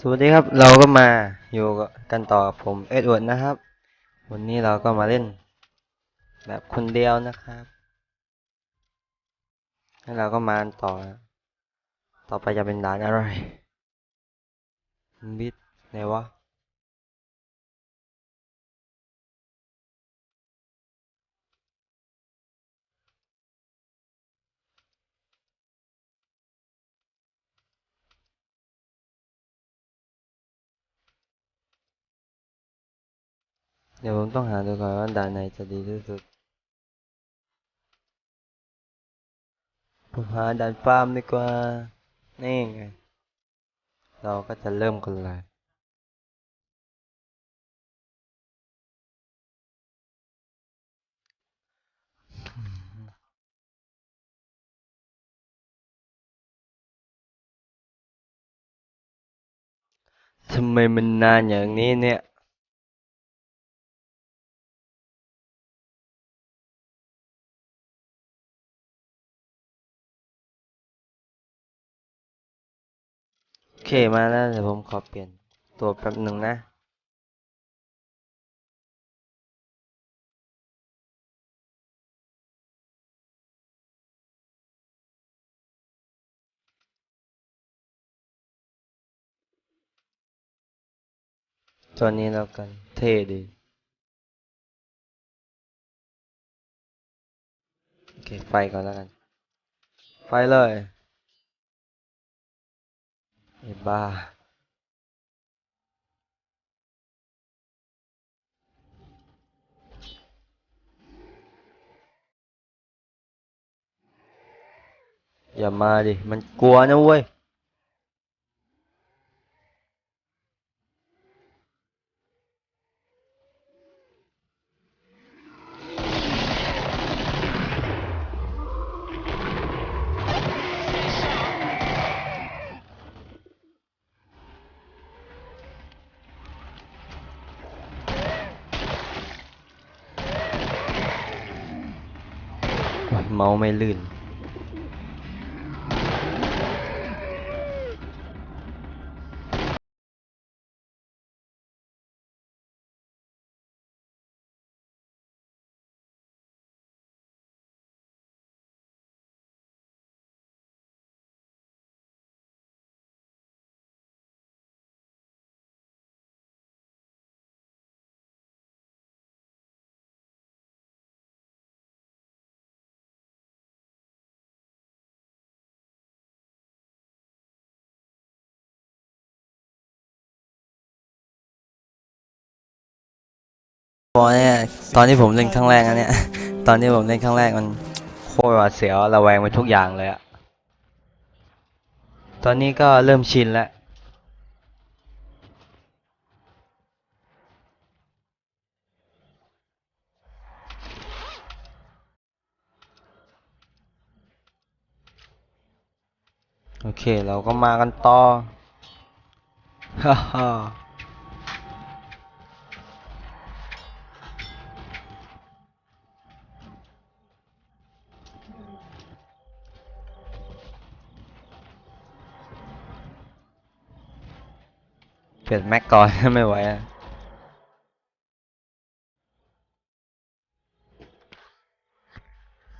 สวัสดีครับเราก็มาอยู่กันต่อกับผมเอ็ดเวิร์ดนะครับ วันนี้เราก็มาเล่น แบบคนเดียวนะครับแล้วเราก็มาต่อ ต่อไปจะเป็นด่านอะไร บิดไหนวะ เดี๋ยวผมต้องหาดูก่อนว่าด่านไหนจะดีที่สุด ผมหาด่านฟาร์มดีกว่า นี่ไง เราก็จะเริ่มกันเลยทำไมมันนานอย่างนี้เนี่ย เคมาแล้วเดี๋ยวผมขอเปลี่ยนตัวแป๊บหนึ่งนะ ตัวนี้แล้วกัน เท่ดี โอเค ไฟก่อนแล้วกัน ไฟเลย ไอ้บ้าอย่ามาดิ มันกลัวนะ เมาส์ไม่ลื่น ตอนเนี่ยตอนที่ผมเล่นครั้งแรกนะเนี่ย ตอนที่ผมเล่นครั้งแรกมันโคตรหวาดเสียวระแวงไปทุกอย่างเลยอะตอนนี้ก็เริ่มชินแล้วโอเคเราก็มากันต่อฮ่าฮ่า เปลี่ยนแม็กก่อนไม่ไหวอะ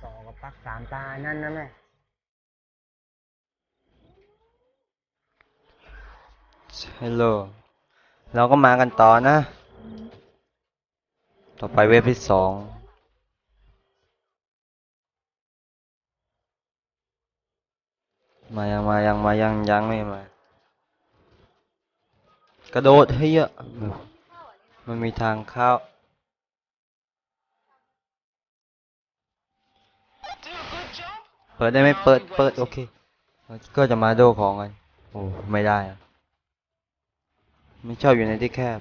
สองกับปักสามตา นั่นนะแม่ฮัลโหลเราก็มากันต่อนะ ต่อไปเว็บที่สองมายังมายังมายังยังไม่มา กระโดดให้เยอะ มันมีทางเข้า เปิดได้ไหมเปิด เปิด โอเค ก็จะมาโดของกัน โอ้ ไม่ได้ ไม่ชอบอยู่ในที่แคบ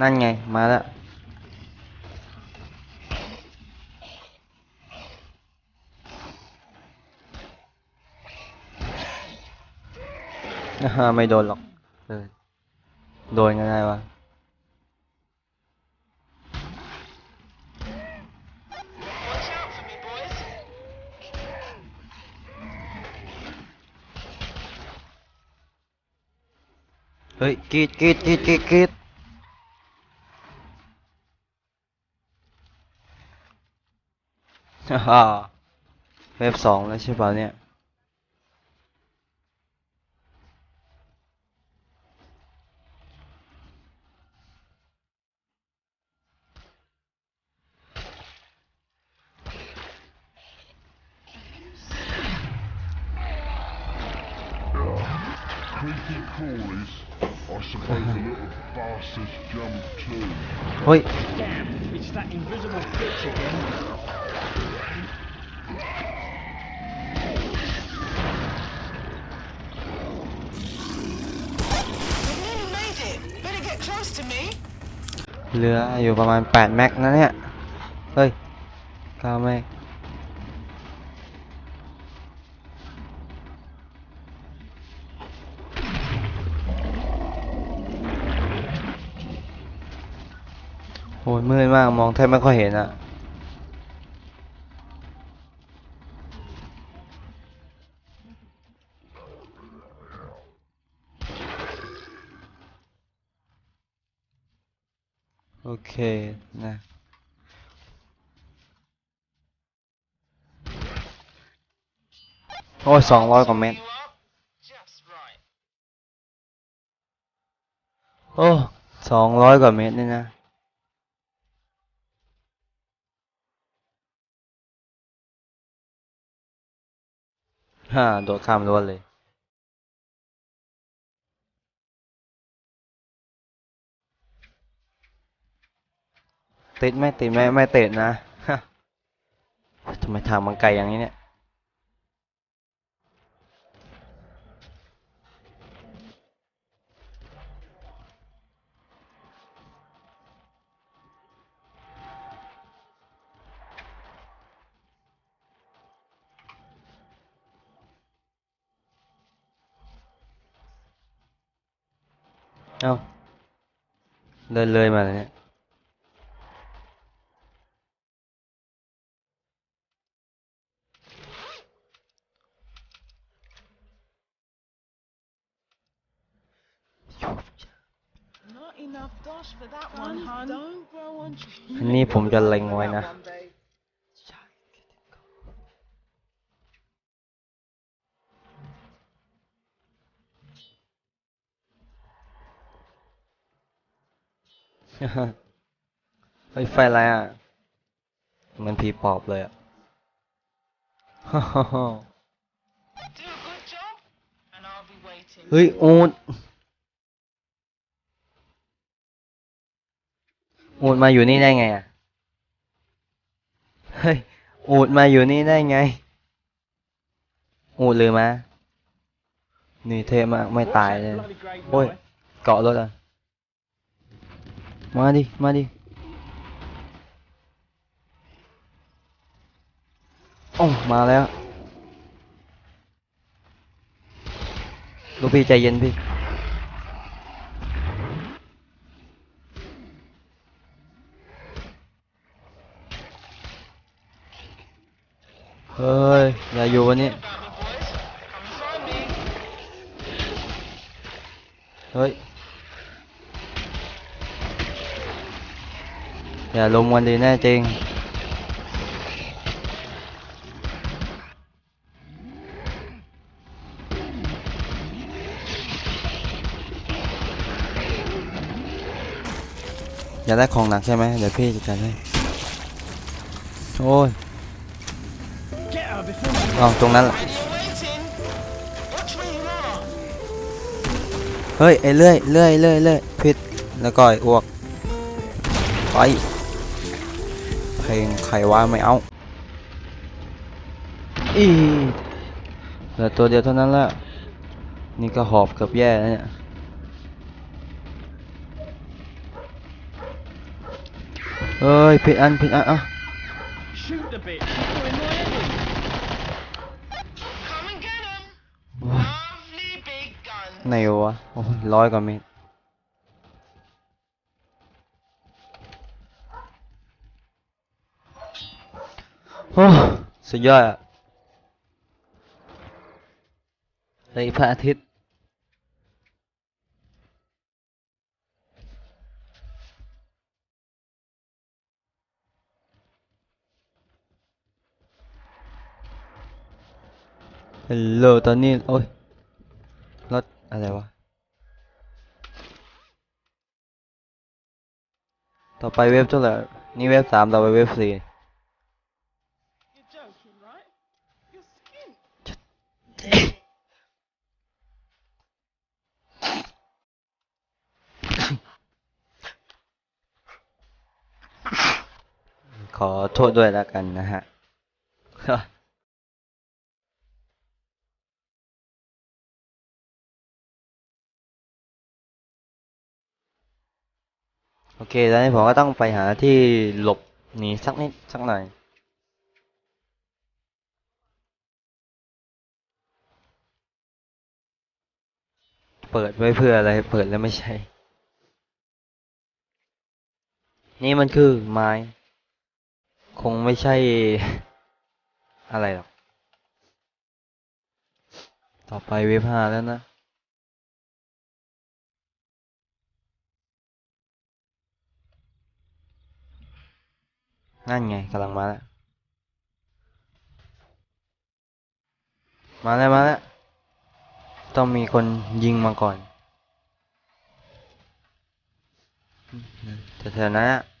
นั่นไง มาแล้วอ่าไม่โดนหรอก เออโดนก็ได้วะโฮ้ยกรีดกรีดกรีดกรีดกรีดฮ่าฮ่าเว็บสองแล้วใช่ป่ะเนี่ย close to me. เหลืออยู่ประมาณแปดแม็กนะเนี่ย เฮ้ยเก้าแม็ก โอ้ยมืดมาก มองแทบไม่ค่อยเห็นอะโอเคนะโอ้ยสองร้อยกว่าเมตร โอ้สองร้อยกว่าเมตรนี่นะ ฮ่าโดดข้ามรั้วเลย ติดไหมติดไหมไม่ติดนะฮะทำไมทางมันไกลอย่างนี้เนี่ย เอ้าเดินเลยมาเลยเนี่ย Not enough dosh for that one, hun. Don't grow on อันนี้ผมจะเล็งไว้นะ เฮ้ยไฟอะไรอะเหมันผีปอบเลยอะ Do a good job, and I'll be waiting. เฮ้ยอูดอูดมาอยู่นี่ได้ไงอะ เฮ้ยอูดมาอยู่นี่ได้ไงอูดเลยมานี่เท่มากไม่ตายเลย Bloody great โอ้ย boy. เกาะรถอะ มาดิ มาดิ โอ้มาแล้วลูกพี่ใจเย็นพี่เฮ้ย อย่าอยู่วันนี้ เฮ้ย อย่าลงวันดีแน่จริง อยากได้ของหนักใช่ไหมเดี๋ยวพี่จัดการให้ โอ้ย Get her before she เอาตรงนั้นแหละเฮ้ยไอ้เลื่อยเลื่อยเลื่อยเลื่อยผิดแล้วก็ไอ้อ้วกไป เพลงใครว่าไม่เอาอีเหลือตัวเดียวเท่านั้นแหละนี่ก็หอบเกือบแย่แล้วเนี่ยเฮ้ยผิดอันผิดอันอะ shoot the bitch. Doing my head in. Come and get him. โอ้ย Lovely big gun. ไหนวะโอ้ยร้อยกว่าเมตร โอ้สุดยอดเลยพระอาทิตย์ฮัลโหลตอนนี้ โอ้ยรถอะไรวะ ต่อไปเว็บเท่าไหร่นี่เว็บสามต่อไปเว็บสี่ อโทษด้วยแล้วกันนะฮะ โอเคแล้วนี้ผมก็ต้องไปหาที่หลบหนีสักนิด สักหน่อย เปิดไว้เพื่ออะไร เปิดแล้วไม่ใช่ นี่มันคือไม้ คงไม่ใช่อะไรหรอก ต่อไปเว็บห้าแล้วนะ นั่นไงกำลังมาแล้ว มาแล้ว มาแล้ว ต้องมีคนยิงมาก่อนแต่แถวนั้นะ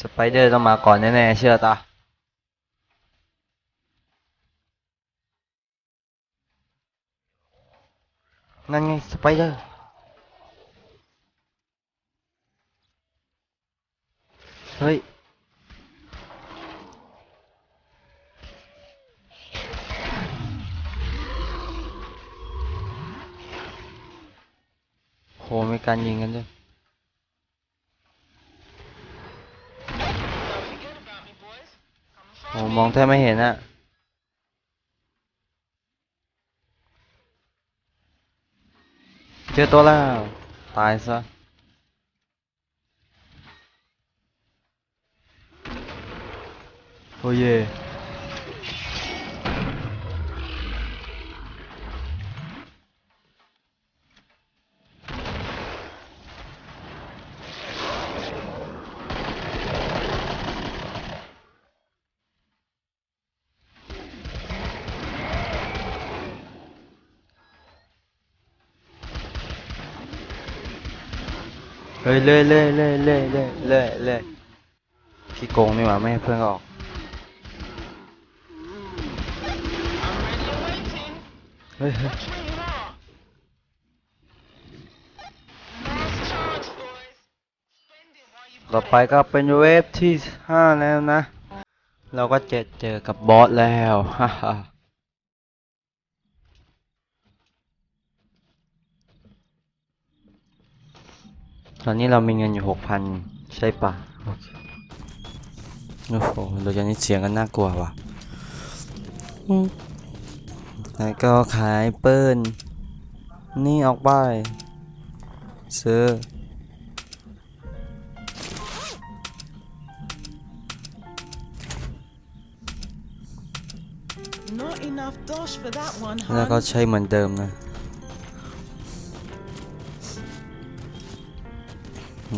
สไปเดอร์ต้องมาก่อนแน่ๆเชื่อตานั่นไงสไปเดอร์เฮ้ยโหมีการยิงกันด้วย มองแทบไม่เห็นอะเจอตัวแล้ว ตายซะโอ้เย่ เฮ้ยเล่เล่เล่เล่เล่เล่เล่พี่โกงนี่หว่าไม่ให้เพื่อนออก เฮ้ยต่อไปก็เป็นเวฟที่ห้าแล้วนะ เราก็เจอเจอกับบอสแล้วฮ่า ตอนนี้เรามีเงินอยู่หกพันใช่ปะโอเคโอ้โหเราจะนี่เสียงกันน่ากลัวว่ะอืมแล้วก็ขายเปิ้ลนี่ออกไป ซื้อ Not enough dosh for that one, แล้วก็ hun. ใช้เหมือนเดิมนะ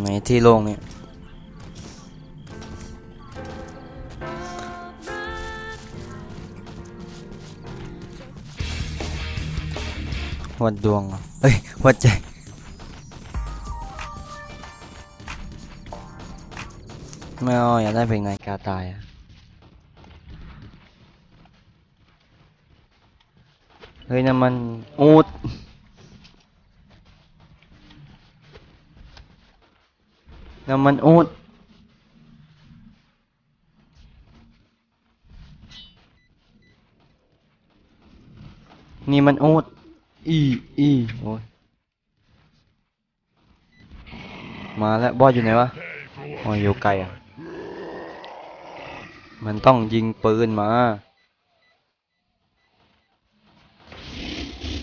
ไหนที่โล่งเนี่ยวัดดวงเอ้ยวัดใจไม่เอาอยากได้เพลงนายกาตายอะเฮ้ยนั่นมันอูด นั่นมันอูดนี่มันอูดอีอีโอ้ยมาแล้วบอสอยู่ไหนวะโอ้ยอยู่ไกลอะ มันต้องยิงปืนมา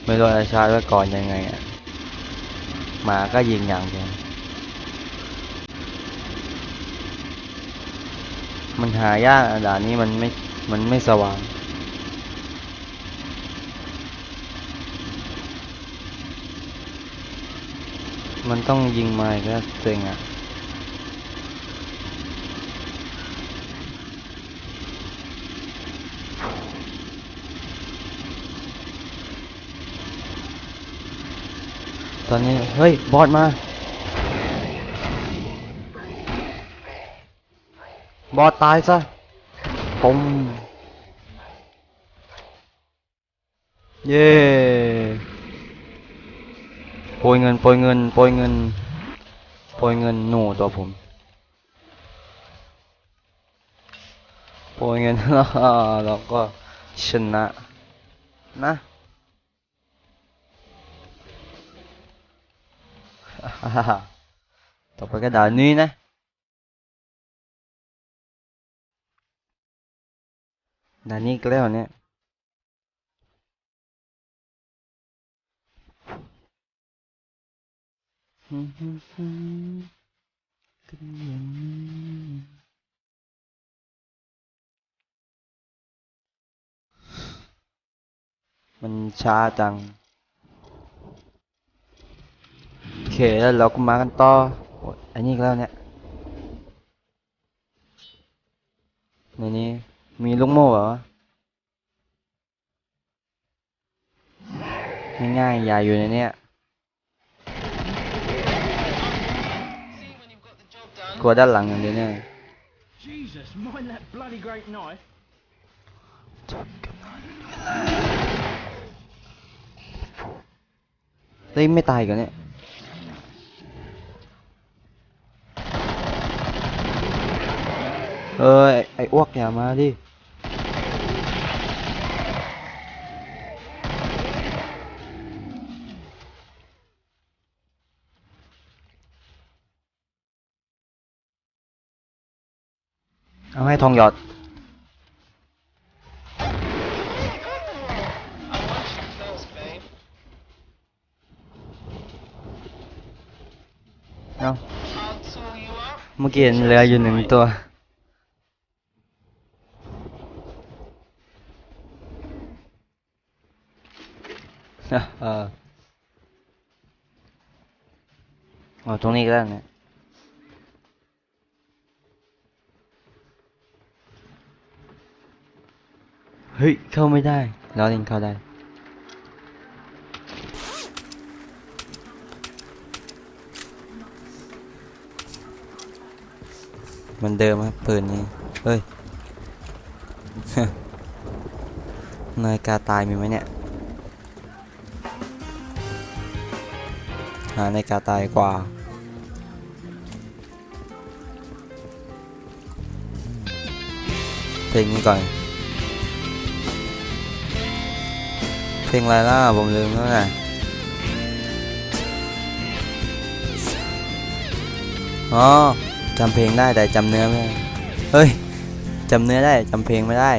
ไม่รู้อาชาร์จไว้ก่อนยังไงอะหมาก็ยิงอย่างเดียว มันหายากด่านนี้มันไม่ มันไม่สว่าง มันต้องยิงมาอีกแล้วเซ็งอะตอนนี้ เฮ้ย บอสมา บอสตายซะปมเย้โปรยเงินโปรยเงินโปรยเงินโปรยเงินหนูตัวผมโปรยเงินแล้วก็ชนะ นะต่อไปก็ด่านี้นะ ดานนี้อีก็แล้วเนี่ยมันช้าจัง โอเค แล้วเราก็มากันต่ออันนี้อีกแล้วเนี่ยในนี้ มีลูกโม่เหรอ ง่ายๆ อย่าอยู่ในเนี้ยกลัวด้านหลังอย่างเดียวเนี่ย Jesus, mind that bloody great knife. เฮ้ยไม่ตายกันเนี่ย เอ้ยไอ้อ้วกอย่ามาดิ ให้ทองหยอด เอาเมื่อกี้เห็นเหลืออยู่หนึ่งตัว เออเอตรงนี้ก็ได้เนี่ย เฮ้ย เข้าไม่ได้ล้อเล่นเข้าได้มือนเดิมครับปืนนี้ เฮ้ย นายกาตายมีไหมเนี่ย หาในกาตายกว่าเพลงนี้ก่อน เพลงอะไรล่ะผมลืมแล้วนะอ๋อจำเพลงได้แต่จำเนื้อไม่ได้เฮ้ยจำเนื้อได้จำเพลงไม่ได้